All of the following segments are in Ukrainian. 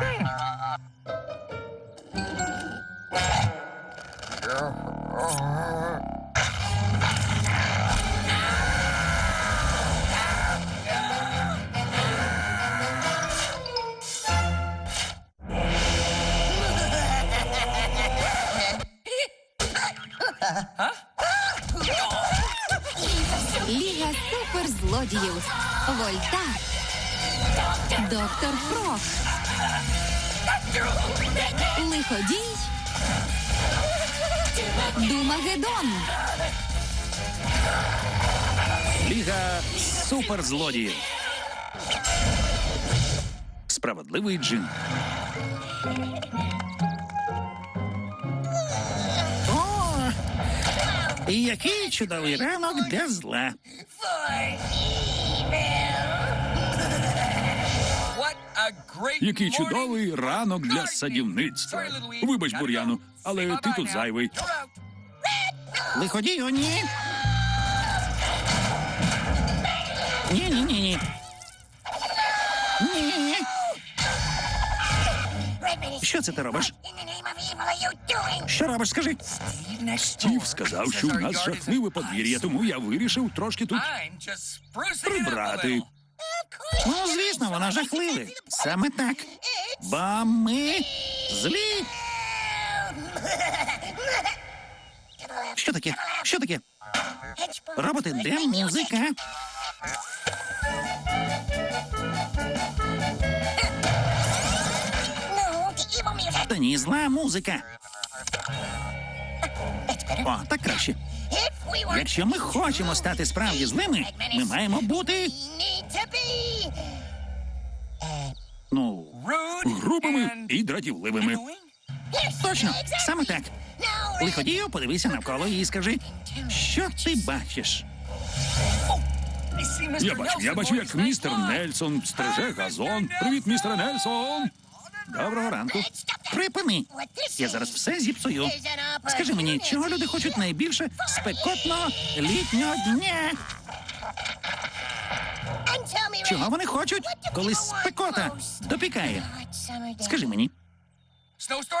Ліга суперзлодіїв. Вольта. Доктор Фрог. Лиходій. Думагедон. Ліга суперзлодіїв. Справедливий джин. Який чудовий ранок для зла. Який чудовий ранок для садівництва. Вибач, Бур'яну, але ти тут зайвий. Лиходій, о, ні. Ні, ні, ні, ні. Ні. Що це ти робиш? Що робиш, скажи? Стів сказав, що у нас жахливе подвір'я, тому я вирішив трошки тут прибрати. Ну, звісно, вона жахливе. Саме так. Бо ми злі. Що таке? Що таке? Роботи, де музика? Та ні, зла музика. О, так краще. Якщо ми хочемо стати справді злими, ми маємо бути, ну, грубими і дратівливими. Точно, саме так. Лиходію, подивися навколо і скажи, що ти бачиш? Я бачу, я бачу, як містер Нельсон стриже газон. Привіт, містер Нельсон. Доброго ранку. Припини. Я зараз все зіпсую. Скажи мені, чого люди хочуть найбільше спекотного літнього дня? Чого вони хочуть, коли спекота допікає? Скажи мені.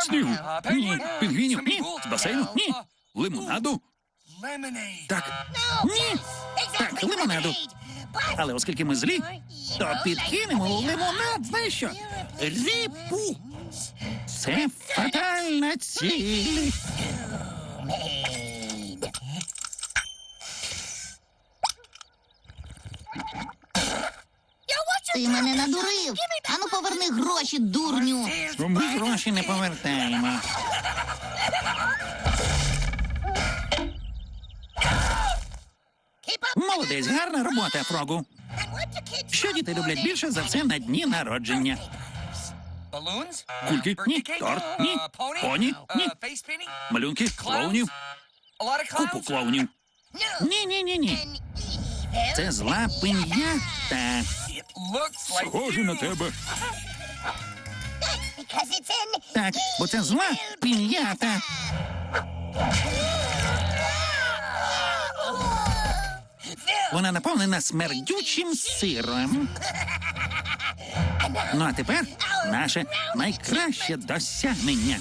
Снігу? Ні. Пінгвінів? Ні. З басейну? Ні. Лимонаду? Так. Ні. Так, лимонаду. Але оскільки ми злі, то підкинемо лимонад, знаєш що? Ріпу. Це фатальна ціль. Ти мене надурив. Ану поверни гроші, дурню. Ми гроші не повертаємо. Молодець, гарна робота, Фрогу. Що діти люблять більше за все на дні народження? Кульки? Ні. Торт? Ні. Поні? Ні. Малюнки? Клоунів? Купу клоунів. Ні, ні, ні, ні. Це зла пинята. Схоже на тебе. Так, бо це зла пінята. Вона наповнена смердючим сиром. Ну а тепер наше найкраще досягнення.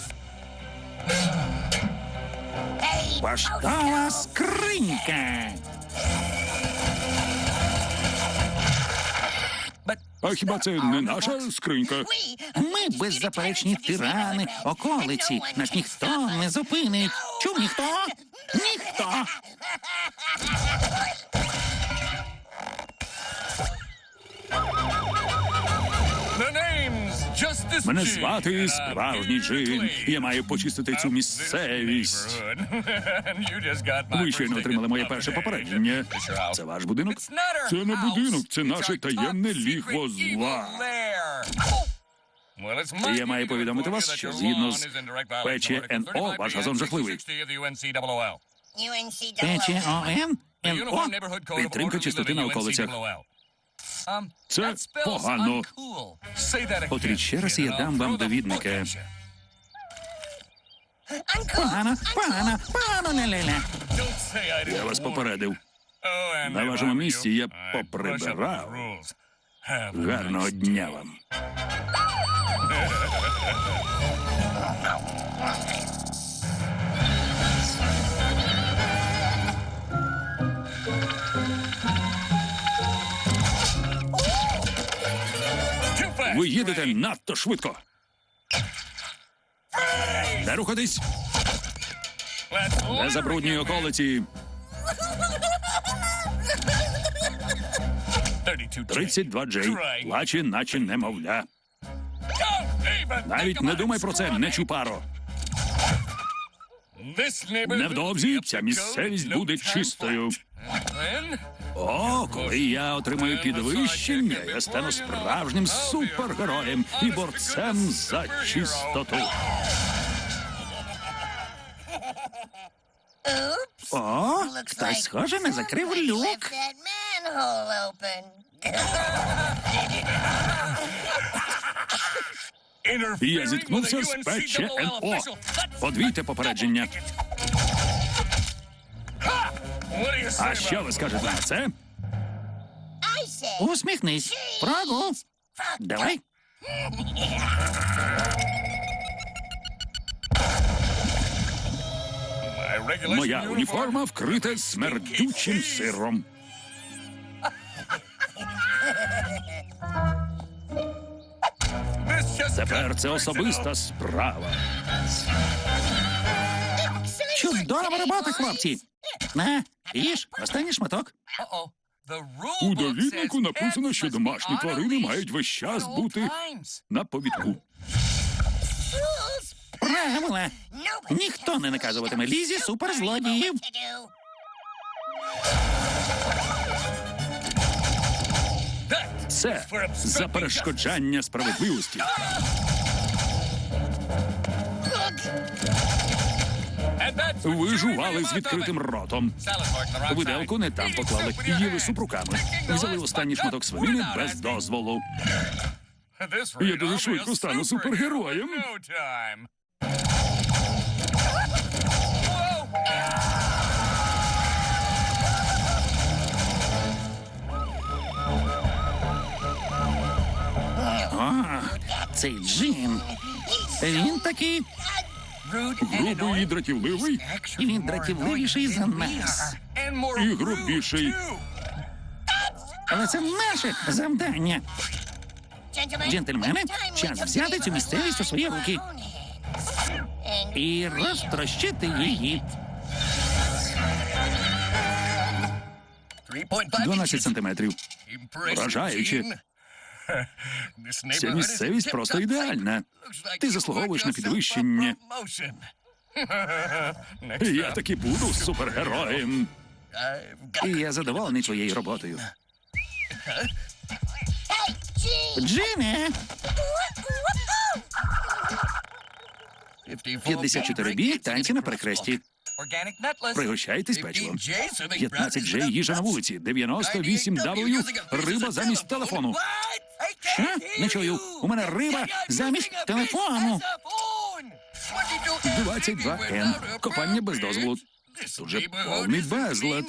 Поштова скринька. А хіба це не наша скринька? Ми беззаперечні тирани, околиці. Нас ніхто не зупинить. Чув ніхто? Ніхто. Мене звати справжній джин. Я маю почистити цю місцевість. Ви щойно отримали моє перше попередження. Це ваш будинок? Це не будинок, це наше таємне ліхво зла. Я маю повідомити вас, що згідно з ПЧНО ваш газон жахливий. ПЧОН? НО? Підтримка чистоти на околицях. Це погано. Отрі ще раз я дам вам довідника. Погано, погано, погано, ля-ля-ля. Я вас попередив. На вашому місці я поприбирав. Гарного дня вам. Ви їдете надто швидко. Не рухатись, не забруднюй околиці. 32 Джей. Плаче, наче немовля. Навіть не думай про це, не чупаро. Невдовзі ця місцевість буде чистою. О, коли я отримаю підвищення, я стану справжнім супергероєм і борцем за чистоту. О, хтось схоже не закрив люк. Я зіткнувся з ПЧНО. Подвійте попередження. А що ви скажете на це? Усміхнись. Прогул. Давай. Моя уніформа вкрита смердючим сиром. Тепер це особиста справа. Чудова робота, хлопці. На, їж, останній шматок. У довіднику написано, що домашні тварини мають весь час бути на повідку. Правила. Ніхто не наказуватиме Лізі суперзлодіїв. Це за перешкоджання справедливості. Ви жували з відкритим ротом. Виделку не там поклали, їли суп руками. Взяли останній шматок свинини без дозволу. Я дуже швидко стану супергероєм. Цей Джин. Він такий, Грубий і дратівливий, і він дратівливіший за нас. і грубіший. Але це наше завдання. Джентльмени, час взяти цю місцевість у свої руки і розтрощити її. 12 сантиметрів. Вражаюче. Ця місцевість просто ідеальна. Ти заслуговуєш на підвищення. Я таки буду супергероєм. І я задоволений твоєю роботою. Джине, 54 бій, танці на перехресті. Пригощайтесь печивом. 15 G їжа на вулиці, 98 W риба замість телефону. Що? Не чую. У мене риба замість телефону. 22 Н. Копання без дозволу. Тут же повний безлад.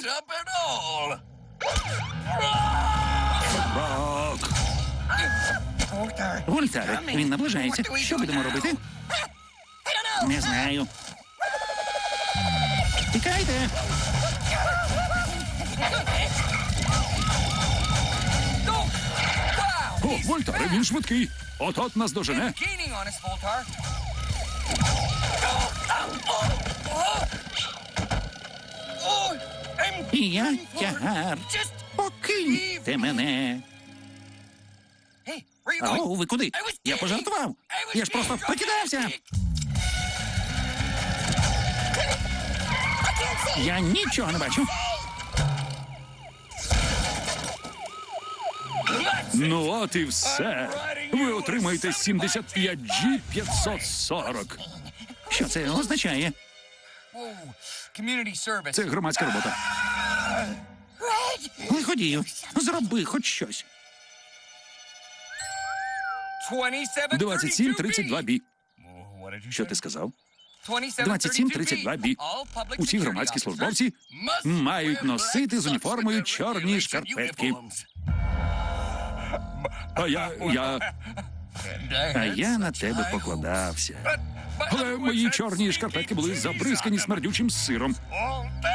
Рок. Вольтаре, він наближається. Що будемо робити? Не знаю. Тікайте. Вольтаре, він швидкий. От-от нас дожене. І я тягар. Покиньте мене. Ау, ви куди? Я пожартував. Я ж просто прикидався. Я нічого не бачу. Ну от і все. Ви отримаєте 75 G 540. Що це означає? Це громадська робота. Лиходію, зроби хоч щось. 27 32 бі. Що ти сказав? 2732 бі. Усі громадські службовці мають носити з уніформою чорні шкарпетки. А я, я, а я на тебе покладався. Але мої чорні шкарпетки були забризкані смердючим сиром.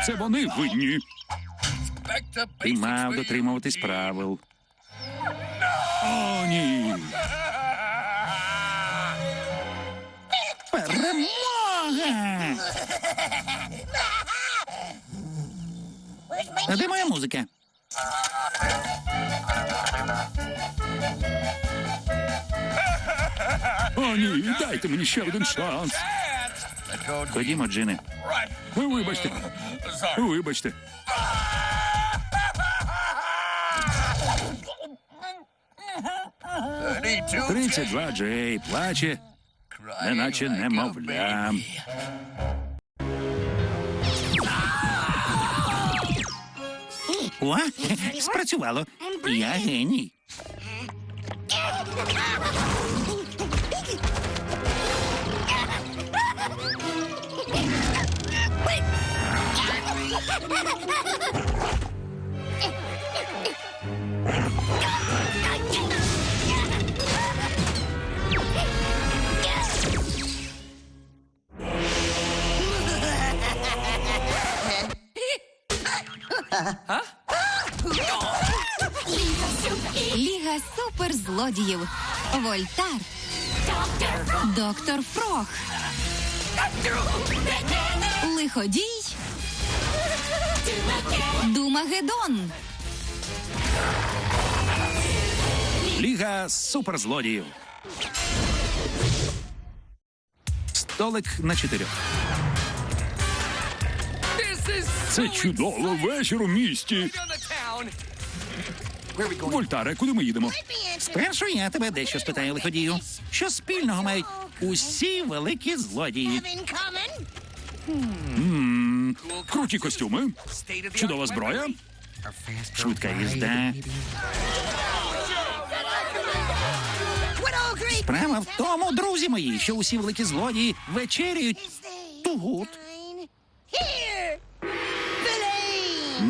Це вони винні. Ти мав дотримуватись правил. О, ні. Перемога! А де моя музика? О, ні, дайте мені ще один шанс. Ходімо, Джине. Вибачте. Вибачте. Тридцять два Джей плаче, неначе немовля. О, спрацювало. Я геній. Ліга суперзлодіїв. Вольтар. Доктор Фрох. Лиходій. Думагедон. Ліга суперзлодіїв. Столик на чотирьох. Це чудово вечір у місті. Вольтаре, куди ми їдемо? Спершу я тебе дещо спитаю, лиходію. Що спільного мають усі великі злодії? Круті костюми, чудова зброя, Швидка їзда. Справа в тому, друзі мої, що усі великі злодії вечеряють тут.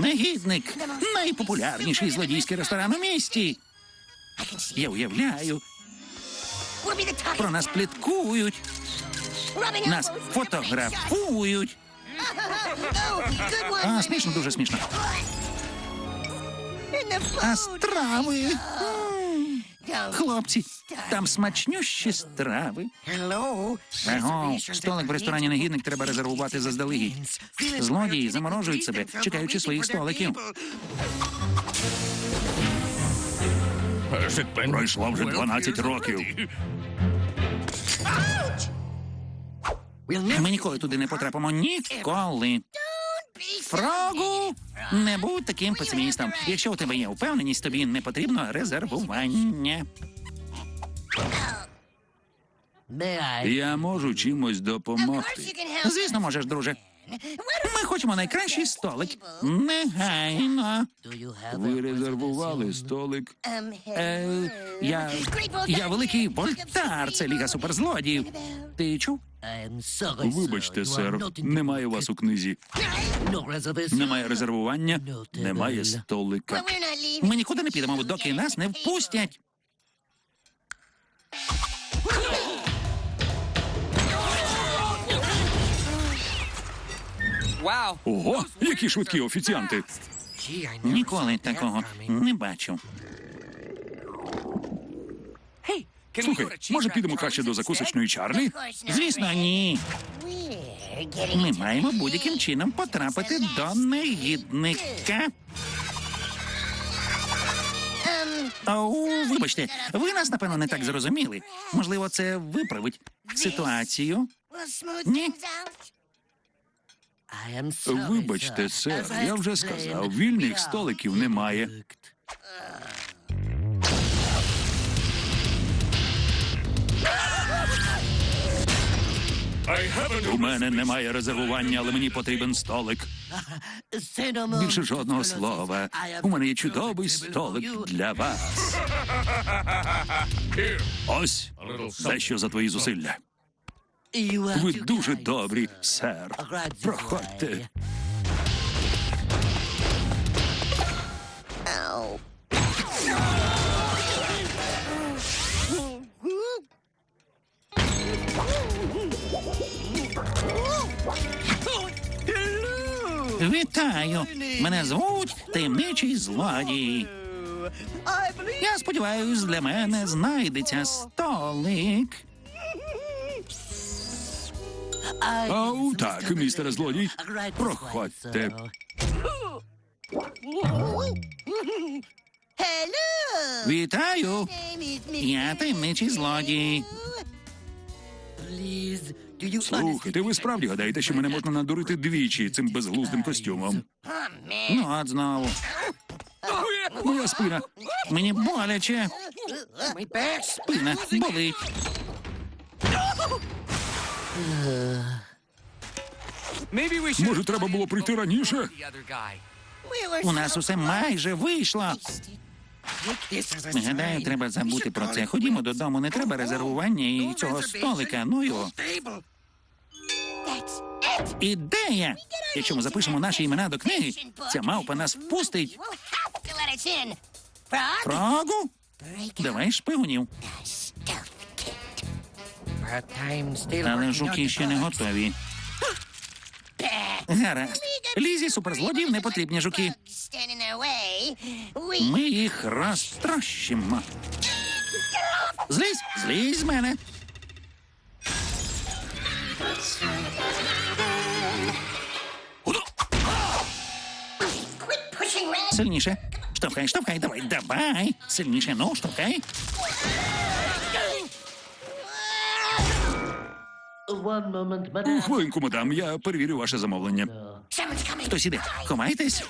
Негідник найпопулярніший злодійський ресторан у місті. Я уявляю, про нас пліткують, нас фотографують. А, смішно, дуже смішно. А страви. Хлопці, там смачнющі страви. Аго, столик в ресторані негідник треба резервувати заздалегідь. Злодії заморожують себе, чекаючи своїх столиків. Пройшло вже 12 років. Ми ніколи туди не потрапимо. Ніколи. Фрогу, не будь таким песимістом. Якщо у тебе є впевненість, тобі не потрібно резервування. Я можу чимось допомогти. Звісно, можеш, друже. Ми хочемо найкращий столик. Негайно. Ви резервували столик. Е, я, я великий вольтар, це ліга суперзлодіїв. Ти чув? Вибачте, сер, немає вас у книзі. Немає резервування, немає столика. Ми нікуди не підемо, доки нас не впустять. Ого, які швидкі офіціанти. Ніколи такого не бачив. Слухай, може підемо краще до закусочної Чарлі? Звісно, ні. Ми маємо будь-яким чином потрапити до негідника. Оу, вибачте, ви нас, напевно, не так зрозуміли. Можливо, це виправить ситуацію. Ні. Вибачте, сер, я вже сказав, вільних столиків немає. У мене немає резервування, але мені потрібен столик. Більше жодного слова. У мене є чудовий столик для вас. Ось дещо за твої зусилля. Ви дуже добрі, сер. Проходьте. Вітаю! Мене звуть таємничий злодій. Я сподіваюсь, для мене знайдеться столик. Ау, так, містере злодій. Проходьте. Вітаю! Я таємничий злодій. Слухайте, ви справді гадаєте, що мене можна надурити двічі цим безглуздим костюмом? Ну, от знову. Моя спина. Мені боляче. Спина болить. Може, треба було прийти раніше? У нас усе майже вийшло. Гадаю, треба забути про це. Ходімо додому, не треба резервування і цього столика. Ну його. Ідея! Якщо ми запишемо наші імена до книги, ця мавпа нас впустить. Фрогу? Давай шпигунів. Але жуки ще не готові. Гаразд. Лізі суперзлодіїв не потрібні жуки. Ми їх розтрощимо. Злізь, злізь з мене. Сильніше. Штовхай, штовхай, давай, давай. Сильніше, ну, штовхай. Хвилинку, мадам, я перевірю ваше замовлення. Хтось іде. Ховайтесь.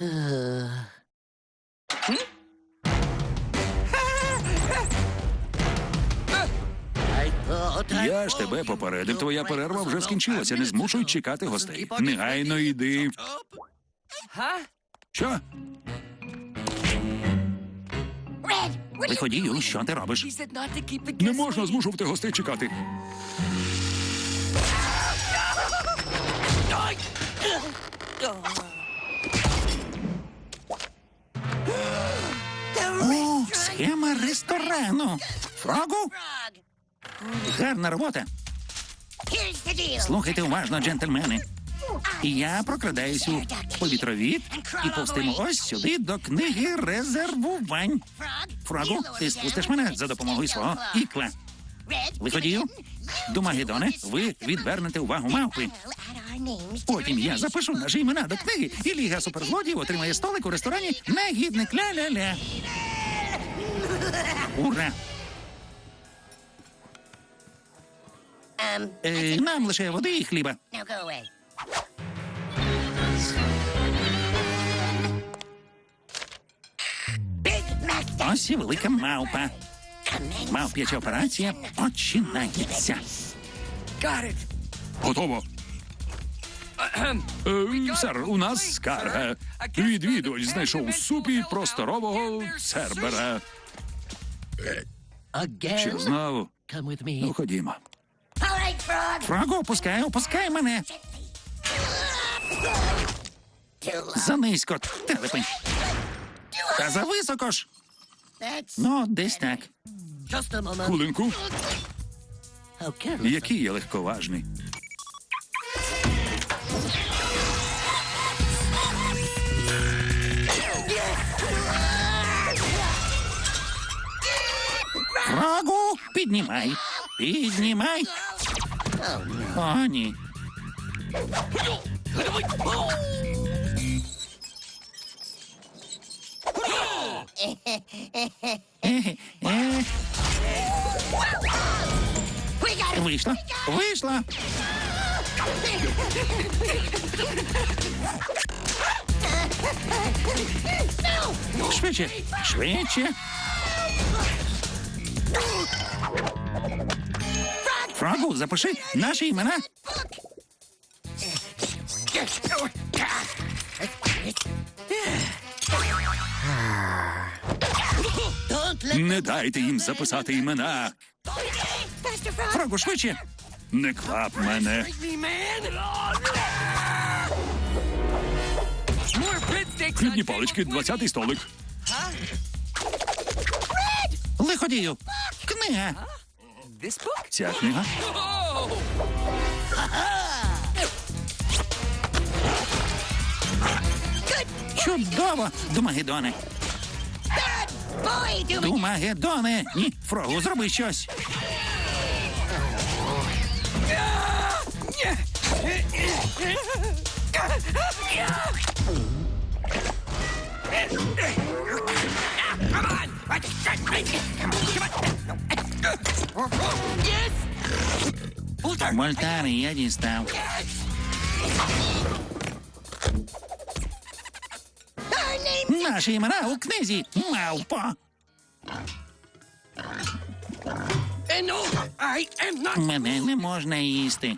Я ж тебе попередив. Твоя перерва вже скінчилася. Не змушуй чекати гостей. Негайно йди. Що? Виходію, що ти робиш? Не можна змушувати гостей чекати. О, схема ресторану. Фрогу? Гарна робота. Слухайте уважно, джентльмени. Я прокрадаюсь у повітровід і повстиму ось сюди до книги резервувань. Фрогу, ти спустиш мене за допомогою свого ікла. Виходію. Думагедоне, ви відвернете увагу мавпи. Потім я запишу наші імена до книги, і Ліга суперзлодіїв отримає столик у ресторані Негідник ля-ля-ля. Ура! Е, нам лише води і хліба. Ось і велика мавпа. Мавп'яча операція починається. Готово. Е, сер, у нас скарга. Відвідувач знайшов у супі просторового цербера. Що знову? Ну, ходімо. Фраго, опускай, опускай мене. Занизько, телепень. Та зависоко ж. Ну, десь так. Хвилинку. Який я легковажний. піднімай. Піднімай. О, ні. Е, е. Вийшло, вийшло. Швидше, швидше. Фрагу, запиши наші імена. Не дайте їм записати імена. Фрогу, швидше. Не квап мене. Хлібні палички, 20-й столик. Лиходію. Книга. Ця книга. Чудово, Думагедоне. Думагедоне. Ні, Фрогу, зроби щось. Вольтар, я дістав. Наші імена у книзі. Мавпо. Мене не можна їсти.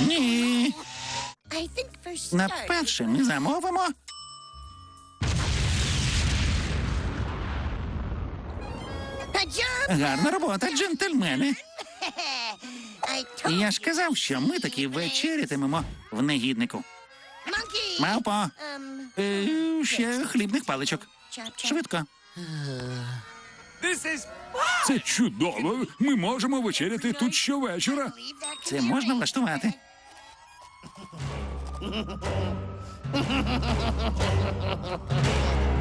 Ні. На перше ми замовимо. Гарна робота, джентльмени. Я ж казав, що ми таки вечерятимемо в негіднику. Мавпо, е, ще хлібних паличок. Швидко. Це чудово. Ми можемо вечеряти тут щовечора. Це можна влаштувати. フフフフフフフフフフ